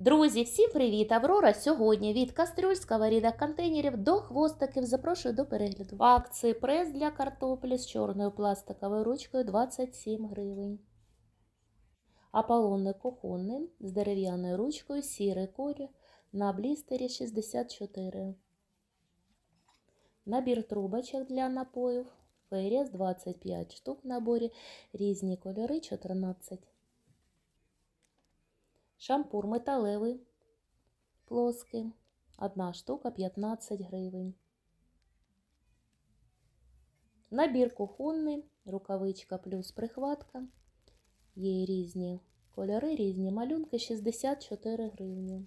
Друзі, всім привіт! Аврора сьогодні від кастрюль, сковорідок, контейнерів до хвостиків. Запрошую до перегляду. В акції прес для картоплі з чорною пластиковою ручкою 27 гривень. Аполлонний кухонний з дерев'яною ручкою сірий колір на блістері 64. Набір трубочок для напоїв. Феріс 25 штук в наборі. Різні кольори 14. Шампур металевий, плоский. Одна штука 15 гривень. Набір кухонний, рукавичка плюс прихватка. Є різні кольори, різні малюнки 64 гривні.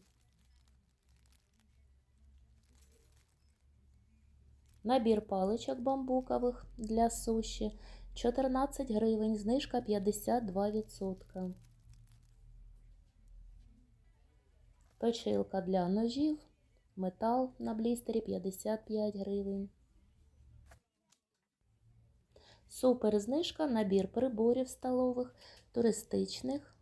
Набір паличок бамбукових для суші 14 гривень, знижка 52%. Точилка для ножів, метал на блістері 55 гривень. Супер знижка, набір приборів столових, туристичних.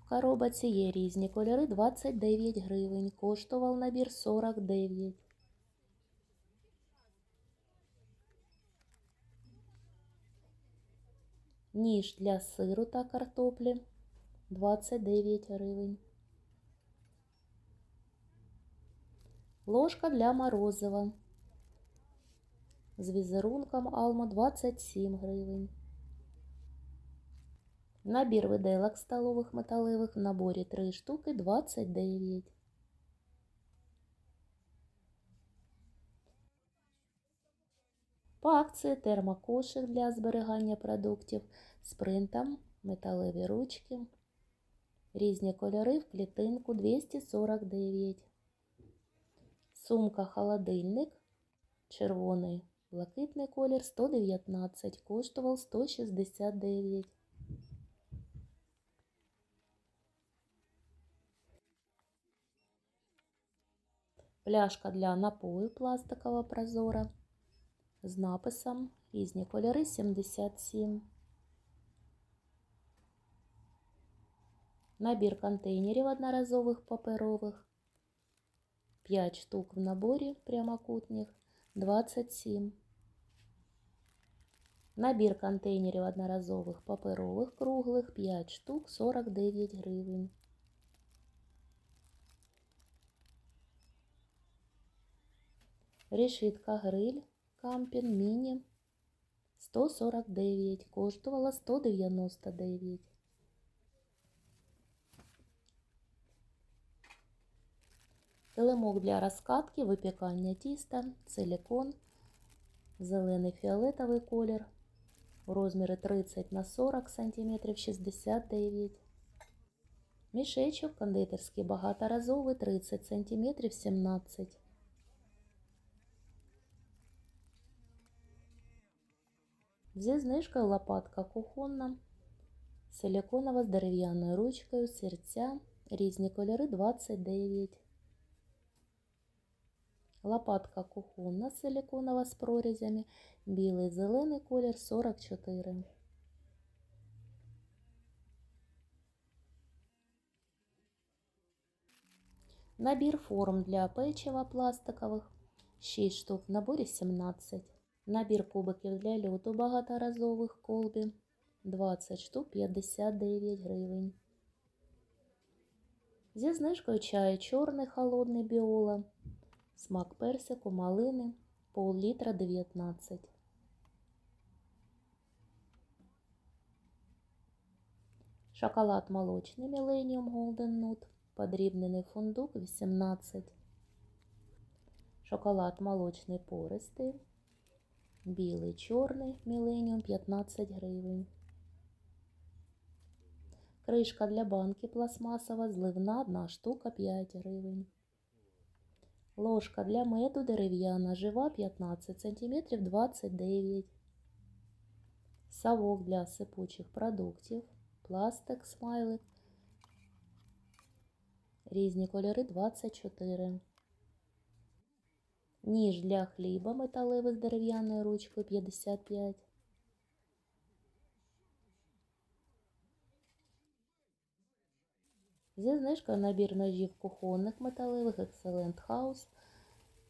В коробці є різні кольори 29 гривень. Коштував набір 49. Ніж для сиру та картоплі 29 гривень. Ложка для морозива з візерунком Алма 27 гривень. Набір виделок столових металевих в наборі 3 штуки 29. По акції термокошик для зберігання продуктів з принтом, металеві ручки, різні кольори в клітинку 249. Сумка холодильник, червоний блакитний колір 119, коштував 169. Пляшка для напою пластикова прозора з написом різні кольори 77. Набір контейнерів одноразових паперових 5 штук в наборі прямокутних 27. Набір контейнерів одноразових паперових круглих 5 штук 49 гривень. Решітка гриль Кампін Міні 149, коштувала 199. Килимок для розкатки, випікання тіста, силікон, зелений фіолетовий колір, у розмірі 30 на 40 см 69 Мішечок кондитерський багаторазовий 30 см 17 Зі знижкою лопатка кухонна, силіконова з дерев'яною ручкою, серця, різні кольори 29 Лопатка кухонна силіконова з прорізями, білий зелений колір 44. Набір форм для печива пластикових 6 штук, в наборі 17. Набір кубиків для льоду багаторазових колбі 20 штук 59 гривень. Зі знижкою чай чорний холодний біола. Смак персику, малини, пол-літра 19. Шоколад молочний Millennium Golden Nut, подрібнений фундук 18. Шоколад молочний пористий, білий чорний Millennium 15 гривень. Кришка для банки пластмасова, зливна 1 штука 5 гривень. Ложка для меду дерев'яна, жива 15 см 29 Совок для сипучих продуктів, пластик, смайлик, різні кольори 24 Ніж для хліба металевих дерев'яною ручкою 55 Зі знижкою набір ножів кухонних металевих Excellent House.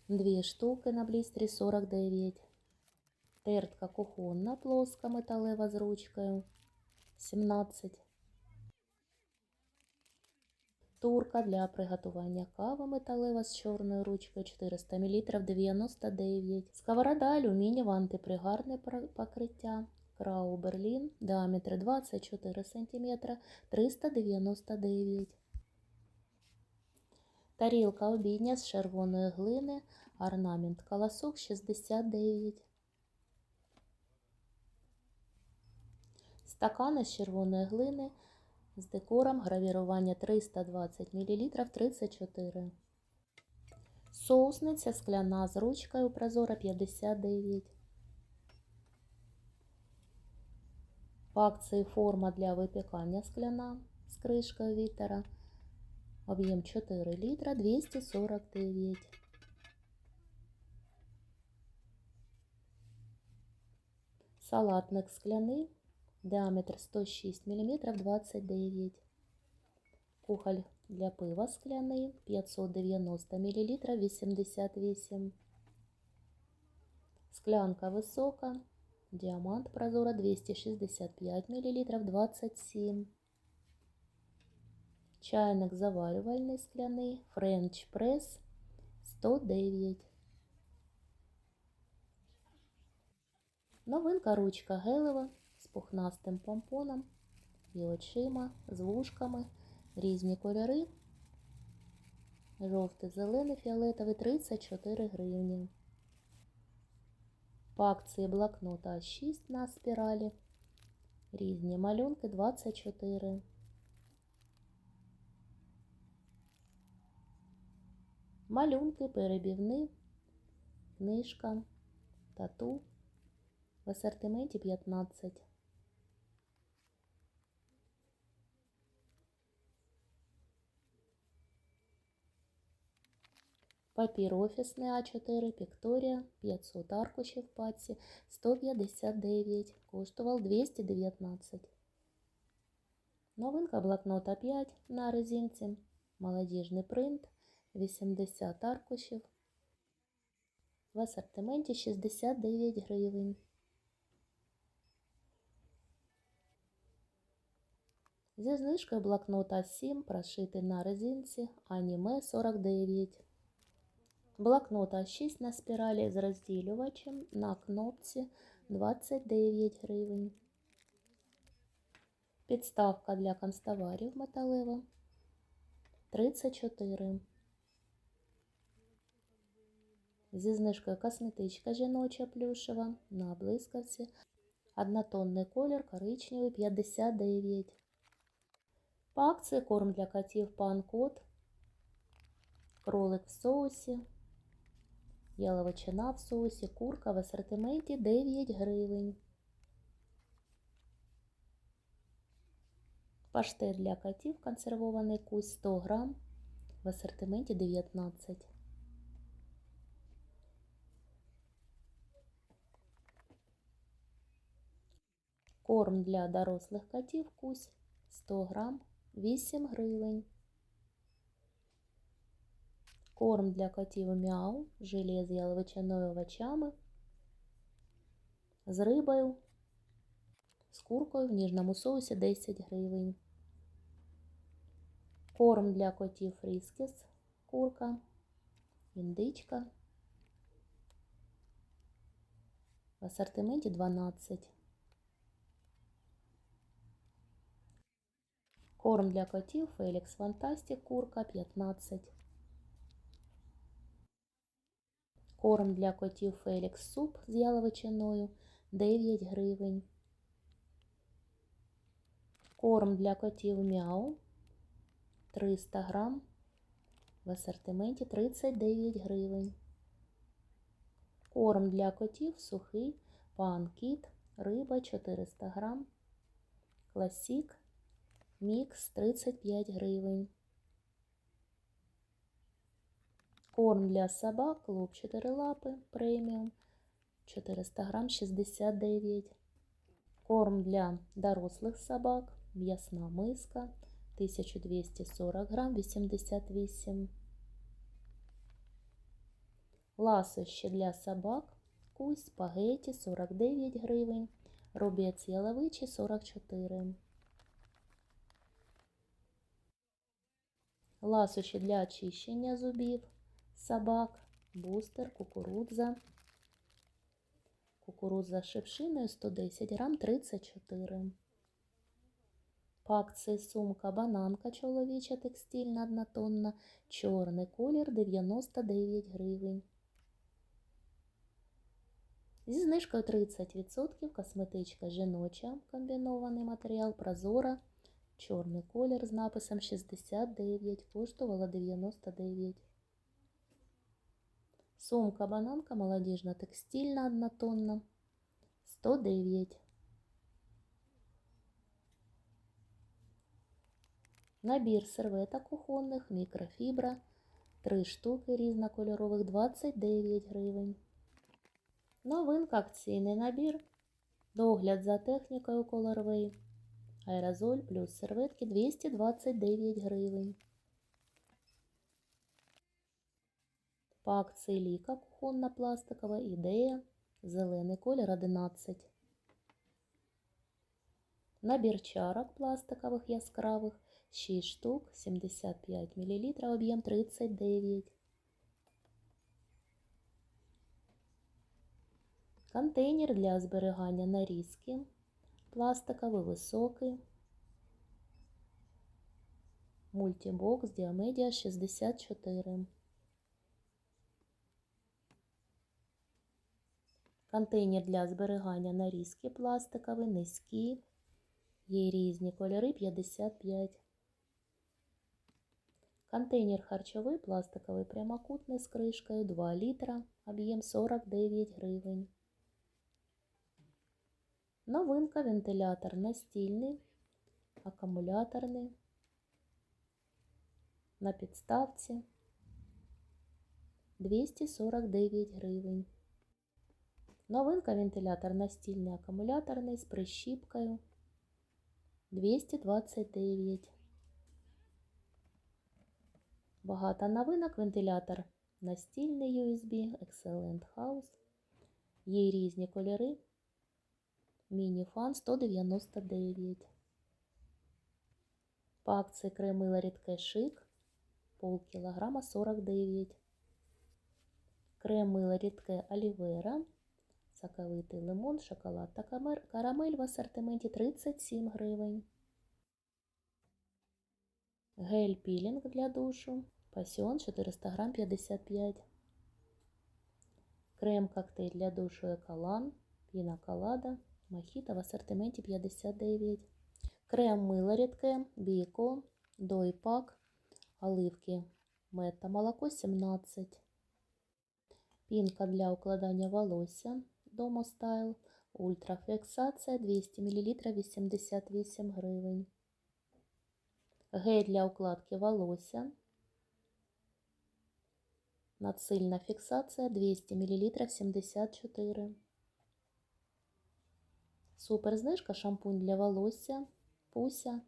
Дві штуки на блістері 49. Тертка кухонна плоска металева з ручкою 17. Турка для приготування кави металева з чорною ручкою 400 мл 99. Сковорода алюмінієва антипригарне покриття. Крау Берлін, діаметр 24 см 399. Тарілка обідня з червоної глини, орнамент колосок 69. Стакани з червоної глини з декором гравірування 320 мл 34. Соусниця скляна з ручкою прозора 59. По акції форма для випікання скляна з кришкою вітера. Об'єм 4 літра 249. Салатник скляний, діаметр 106 мм 29. Кухоль для пива скляний 590 мл 88. Склянка висока, діамант прозора 265 мл 27. Чайник заварювальний скляний, френч прес 109. Новинка ручка гелева з пухнастим помпоном і очима, з вушками, різні кольори. Жовтий, зелений, фіолетовий 34 гривні. Акції блокнот А6 на спіралі. Різні малюнки 24. Малюнки, перебівни, книжка, тату. В асортименті 15. Папір офісний А4 Пікторія 500 аркушів паці 159. Коштував 219. Новинка блокнота 5 на резинці. Молодіжний принт 80 аркушів. В асортименті 69 гривень. Зі знижкою блокнота 7 прошитий на резинці аніме 49. Блокнота 6 на спіралі з розділювачем на кнопці 29 гривень. Підставка для канцтоварів металева 34. Зі знижкою косметичка жіноча плюшева на блискавці. Однотонний колір коричневий 59. По акції корм для котів пан-кот, кролик в соусі, яловичина в соусі, курка в асортименті 9 гривень. Паштет для котів консервований кусь 100 грам в асортименті 19. Корм для дорослих котів кусь 100 грам 8 гривень. Корм для котів мяу, желе з яловичиною овочами, з рибою, з куркою в ніжному соусі 10 гривень. Корм для котів фріскіс, курка, індичка. В асортименті 12. Корм для котів Фелікс Фантастик курка 15. Корм для котів Фелікс суп з яловичиною 9 гривень. Корм для котів Мяу 300 грам. В асортименті 39 гривень. Корм для котів сухий пан кіт, риба 400 грам. Класік Мікс 35 гривень. Корм для собак, клуб 4 лапи, преміум 400 грам 69. Корм для дорослих собак, м'ясна миска 1240 грам 88. Ласощі для собак. Кусь спагеті 49 гривень. Рубець яловичий 44. Ласощі для очищення зубів собак. Бустер, кукурудза. Кукурудза з шипшиною 110 грам 34. По акції сумка бананка чоловіча текстильна однотонна. Чорний колір 99 гривень. Зі знижкою 30% косметичка жіноча, комбінований матеріал Прозора. Чорний колір з написом 69, коштувала 99. Сумка бананка молодіжна текстильна однотонна 109. Набір серветок кухонних мікрофібра 3 штуки різнокольорових 29 гривень. Новинка акційний набір. Догляд за технікою Colorway. Аерозоль плюс серветки 229 гривень. По акції ліка кухонна пластикова ідея. Зелений колір 11. Набір чарок пластикових яскравих 6 штук 75 мл, об'єм 39. Контейнер для зберігання нарізки. Пластиковий високий. Мультибокс Діамедіа 64. Контейнер для зберігання нарізки пластиковий, низький. Є різні кольори 55. Контейнер харчовий пластиковий прямокутний з кришкою 2 літра, об'єм 49 гривень. Новинка вентилятор настільний, акумуляторний, на підставці 249 гривень. Новинка вентилятор настільний акумуляторний з прищіпкою 229. Багато новинок вентилятор настільний USB, Excellent House. Є різні кольори. Міні-фан 199. По акції кремила рідке шик пол кілограма 49. Крем рідке олівера, соковитий лимон, шоколад та карамель в асортименті 37 гривень. Гель пілінг для душу. Пасіон 400 грам 55. Крем коктейль для душу Еколан. Піна колада. Мохіто в асортименті 59. Крем мило рідке, біко, дойпак, оливки, мед та молоко 17. Пінка для укладання волосся Домо Стайл. Ультрафіксація 200 мл 88 гривень. Гель для укладки волосся. Надсильна фіксація 200 мл 74 Супер знижка шампунь для волосся Пуся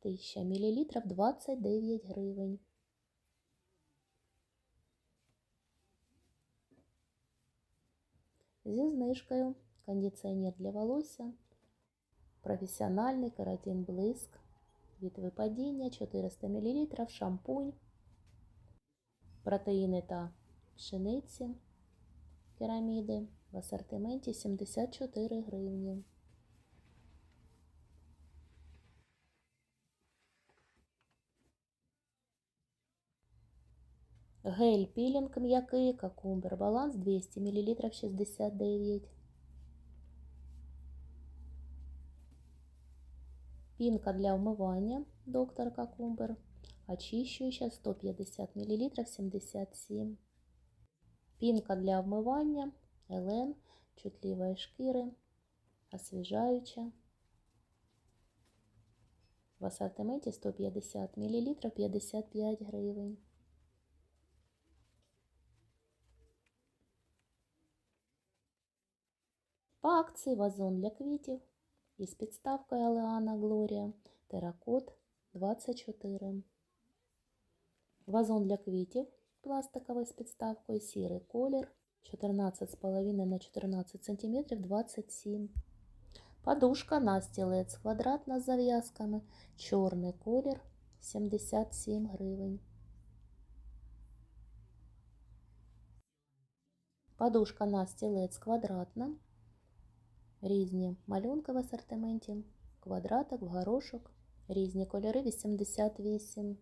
1000 мл 29 гривень. Зі знижкою. Кондиціонер для волосся, професіональний каратин блиск. Від випадіння 400 мл шампунь, протеїни та пшениці. Кераміди. В асортименті 74 гривні. Гель пілінг м'який, какумбер баланс 200 мл 69. Пінка для вмивання доктор Какумбер. Очищуюча 150 мл 77. Пінка для вмивання Елен, чутливої шкіри, освіжаюча. В асортименті 150 мл 55 гривень. По акції вазон для квітів із підставкою Алеана Глорія, теракот 24. Вазон для квітів пластиковий з підставкою, сірий колір 14,5 на 14 см 27. Подушка на стілець квадратна з зав'язками, чорний колір 77 гривень. Подушка на стілець квадратна. Різні малюнки в асортименті, квадратик, в горошок, різні кольори 88.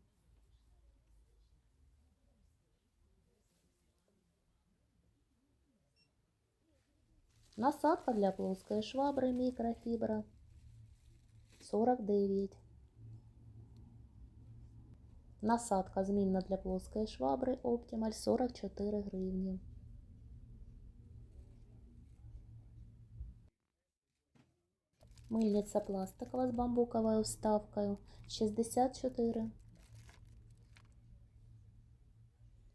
Насадка для плоскої швабри мікрофібра 49. Насадка змінна для плоскої швабри Optimal 44 гривні. Мильниця пластикова з бамбуковою вставкою 64.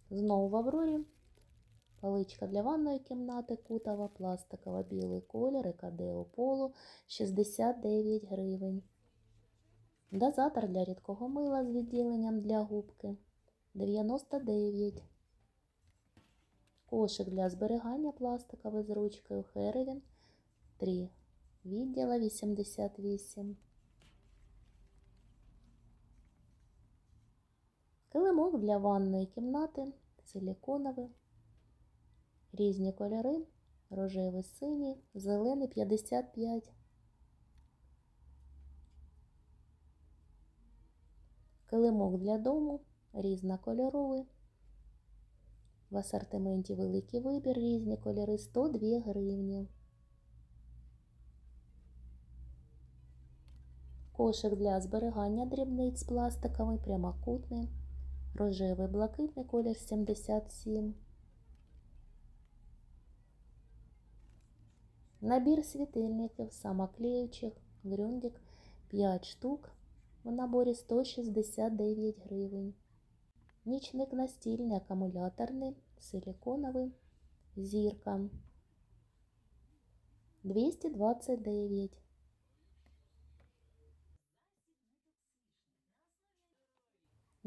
Знову в Аврорі. Паличка для ванної кімнати кутова, пластикова, білий колір, екадео поло 69 гривень. Дозатор для рідкого мила з відділенням для губки 99. Кошик для зберігання пластиковий з ручкою Херевін 3 відділа 88. Килимок для ванної кімнати силіконовий. Різні кольори, рожевий, синій, зелений 55. Килимок для дому різнокольоровий. В асортименті великий вибір, різні кольори 102 гривні. Кошик для зберігання дрібниць пластиковий, прямокутний, рожевий, блакитний колір 77. Набір світильників самоклеючих Грюндік 5 штук в наборі 169 гривень. Нічник настільний акумуляторний, силіконовий, зірка 229.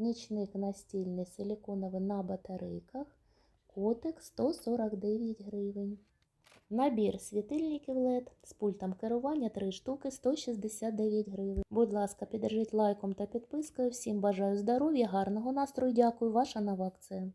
Нічник настільний силіконовий на батарейках. Котик 149 гривень. Набір світильників LED з пультом керування 3 штуки 169 гривень. Будь ласка, піддержіть лайком та підпискою. Всім бажаю здоров'я, гарного настрою. Дякую, ваша нова акція.